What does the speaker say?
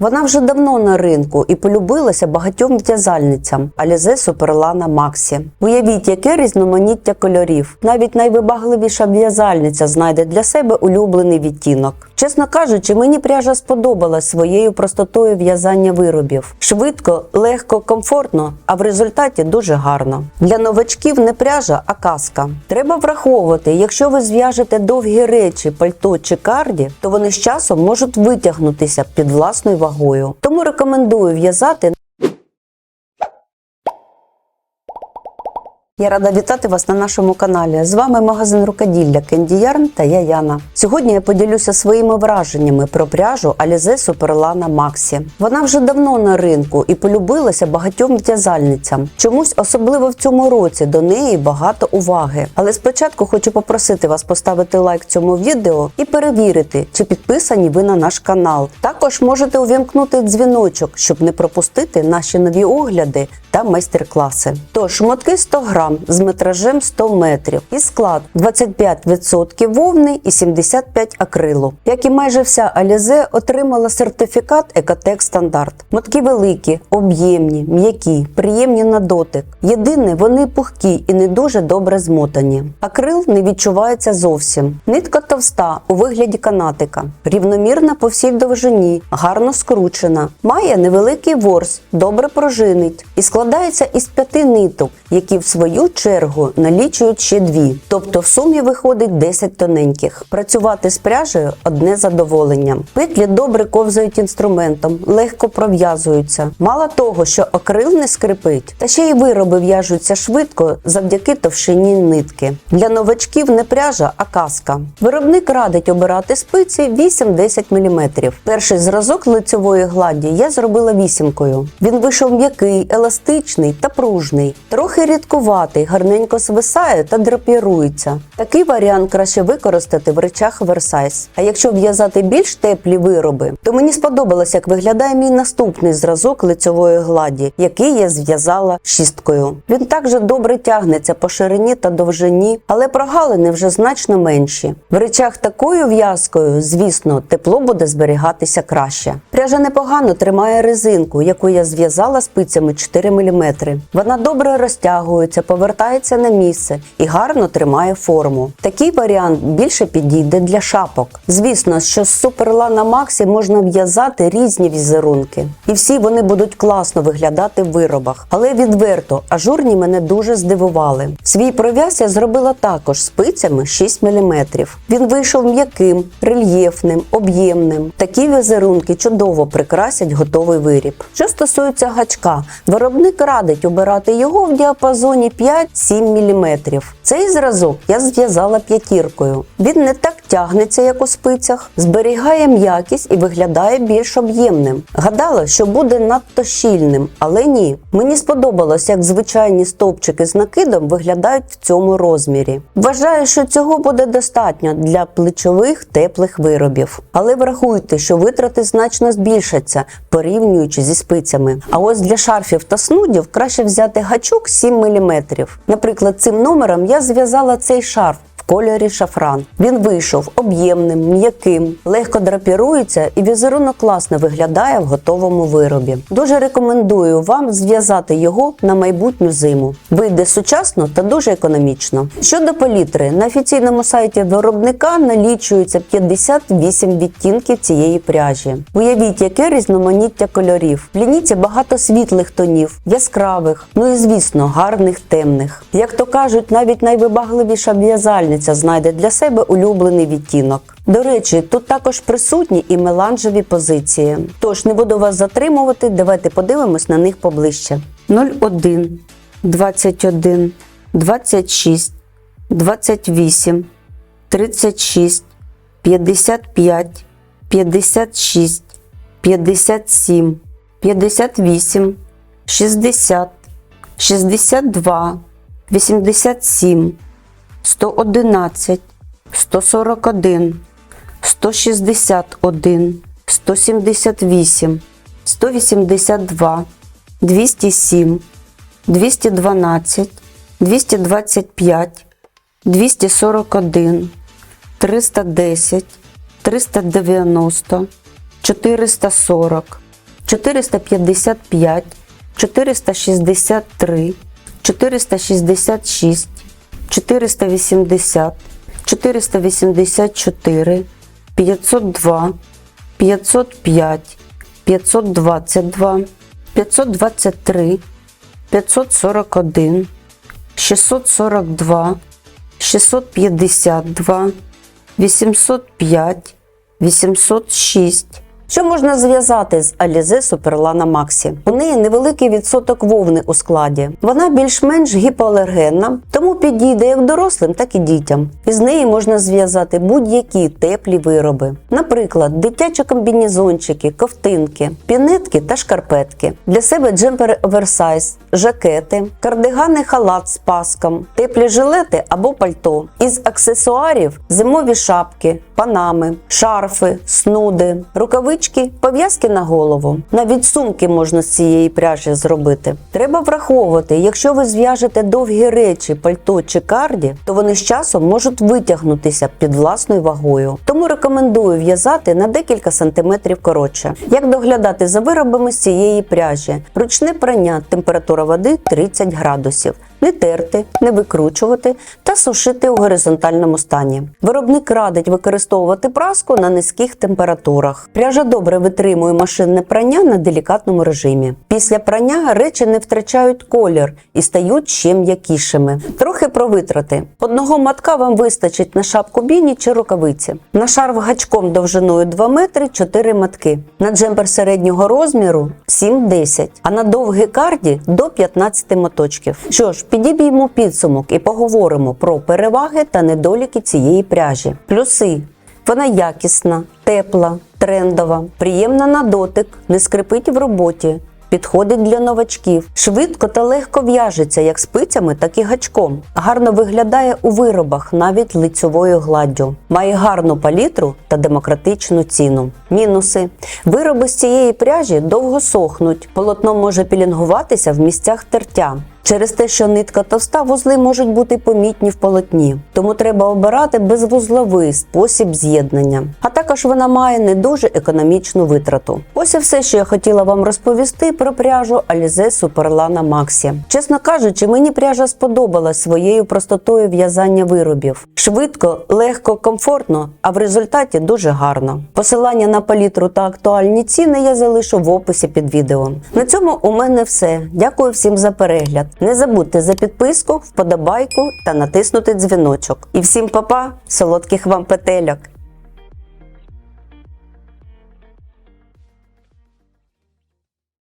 Вона вже давно на ринку і полюбилася багатьом в'язальницям Alize Суперлана Максі. Уявіть, яке різноманіття кольорів. Навіть найвибагливіша в'язальниця знайде для себе улюблений відтінок. Чесно кажучи, мені пряжа сподобалась своєю простотою в'язання виробів. Швидко, легко, комфортно, а в результаті дуже гарно. Для новачків не пряжа, а казка. Треба враховувати, якщо ви зв'яжете довгі речі, пальто чи карді, то вони з часом можуть витягнутися під власною вагою. Тому рекомендую в'язати. Я рада вітати вас на нашому каналі. З вами магазин рукоділля Кенді Ярн та я Яна. Сьогодні я поділюся своїми враженнями про пряжу Alize Суперлана Максі. Вона вже давно на ринку і полюбилася багатьом в'язальницям. Чомусь особливо в цьому році до неї багато уваги. Але спочатку хочу попросити вас поставити лайк цьому відео і перевірити, чи підписані ви на наш канал. Також можете увімкнути дзвіночок, щоб не пропустити наші нові огляди та майстер-класи. Тож шмотки 100 грам з метражем 100 метрів і склад 25% вовни і 75 акрилу. Як і майже вся Alize отримала сертифікат Екотек Стандарт. Мотки великі, об'ємні, м'які, приємні на дотик. Єдине, вони пухкі і не дуже добре змотані. Акрил не відчувається зовсім. Нитка товста у вигляді канатика, рівномірна по всій довжині, гарно скручена. Має невеликий ворс, добре пружинить і складається із п'яти ниток, які в свою чергу налічують ще дві. Тобто в сумі виходить 10 тоненьких. Працювати з пряжею одне задоволення. Петлі добре ковзають інструментом, легко пров'язуються. Мало того, що акрил не скрипить, та ще й вироби в'яжуться швидко завдяки товщині нитки. Для новачків не пряжа, а каска. Виробник радить обирати спиці 8-10 мм. Перший зразок лицевої гладі я зробила вісімкою. Він вийшов м'який, еластичний та пружний, трохи рідкуватий, гарненько свисає та драпірується. Такий варіант краще використати в речах Versace. А якщо в'язати більш теплі вироби, то мені сподобалось, як виглядає мій наступний зразок лицевої гладі, який я зв'язала шісткою. Він також добре тягнеться по ширині та довжині, але прогалини вже значно менші. В речах такою в'язкою, звісно, тепло буде зберігатися краще. Пряжа непогано тримає резинку, яку я зв'язала спицями 4 мм. Вона добре розтягується, повертається на місце і гарно тримає форму. Такий варіант більше підійде для шапок. Звісно, що з суперлана Максі можна в'язати різні візерунки, і всі вони будуть класно виглядати в виробах. Але відверто, ажурні мене дуже здивували. Свій пров'яз я зробила також спицями 6 мм. Він вийшов м'яким, рельєфним, об'ємним. Такі візерунки чудово прикрасять готовий виріб. Що стосується гачка, виробник радить обирати його в діапазоні 5-7 мм. Цей зразок я зв'язала п'ятіркою. Він не так тягнеться, як у спицях, зберігає м'якість і виглядає більш об'ємним. Гадала, що буде надто щільним, але ні. Мені сподобалось, як звичайні стовпчики з накидом виглядають в цьому розмірі. Вважаю, що цього буде достатньо для плечових теплих виробів. Але врахуйте, що витрати значно збільшаться, порівнюючи зі спицями. А ось для шарфів та снудів краще взяти гачок 7 мм. Наприклад, цим номером я зв'язала цей шарф. Кольорі шафран. Він вийшов об'ємним, м'яким, легко драпірується і візерунок класно виглядає в готовому виробі. Дуже рекомендую вам зв'язати його на майбутню зиму. Вийде сучасно та дуже економічно. Щодо палітри, на офіційному сайті виробника налічується 58 відтінків цієї пряжі. Уявіть, яке різноманіття кольорів. В лінійці багато світлих тонів, яскравих, ну і звісно, гарних темних. Як то кажуть, навіть найвибагливіша в'язальниця знайде для себе улюблений відтінок. До речі, тут також присутні і меланжеві позиції. Тож не буду вас затримувати, давайте подивимось на них поближче. 01, 21, 26, 28, 36, 55, 56, 57, 58, 60, 62, 87, 111, 141, 161, 178, 182, 207, 212, 225, 241, 310, 390, 440, 455, 463, 466, 480, 484, 502, 505, 522, 523, 541, 642, 652, 805, 806. Що можна зв'язати з Alize Superlana Maxi? У неї невеликий відсоток вовни у складі. Вона більш-менш гіпоалергенна, тому підійде як дорослим, так і дітям. Із неї можна зв'язати будь-які теплі вироби, наприклад, дитячі комбінезончики, ковтинки, пінетки та шкарпетки. Для себе джемпери оверсайз, жакети, кардигани халат з паском, теплі жилети або пальто. Із аксесуарів зимові шапки, панами, шарфи, снуди, рукавички, пов'язки на голову. Навіть сумки можна з цієї пряжі зробити. Треба враховувати, якщо ви зв'яжете довгі речі, пальто чи карді, то вони з часом можуть витягнутися під власною вагою. Тому рекомендую в'язати на декілька сантиметрів коротше. Як доглядати за виробами з цієї пряжі? Ручне прання, температура води 30 градусів. Не терти, не викручувати та сушити у горизонтальному стані. Виробник радить використовувати праску на низьких температурах. Пряжа добре витримує машинне прання на делікатному режимі. Після прання речі не втрачають колір і стають ще м'якішими. Трохи про витрати. Одного матка вам вистачить на шапку біні чи рукавиці. На шарф гачком довжиною 2 метри 4 матки. На джемпер середнього розміру 7-10, а на довгий карді до 15 моточків. Що ж, підіб'ємо підсумок і поговоримо про переваги та недоліки цієї пряжі. Плюси. Вона якісна, тепла, трендова, приємна на дотик, не скрипить в роботі. Підходить для новачків, швидко та легко в'яжеться як спицями, так і гачком. Гарно виглядає у виробах навіть лицьовою гладдю. Має гарну палітру та демократичну ціну. Мінуси: вироби з цієї пряжі довго сохнуть. Полотно може пілінгуватися в місцях тертя. Через те, що нитка товста, вузли можуть бути помітні в полотні, тому треба обирати безвузловий спосіб з'єднання. А також вона має не дуже економічну витрату. Ось і все, що я хотіла вам розповісти про пряжу Alize Superlana Maxi. Чесно кажучи, мені пряжа сподобалась своєю простотою в'язання виробів. Швидко, легко, комфортно, а в результаті дуже гарно. Посилання на палітру та актуальні ціни я залишу в описі під відео. На цьому у мене все. Дякую всім за перегляд. Не забудьте за підписку, вподобайку та натиснути дзвіночок. І всім па-па, солодких вам петельок!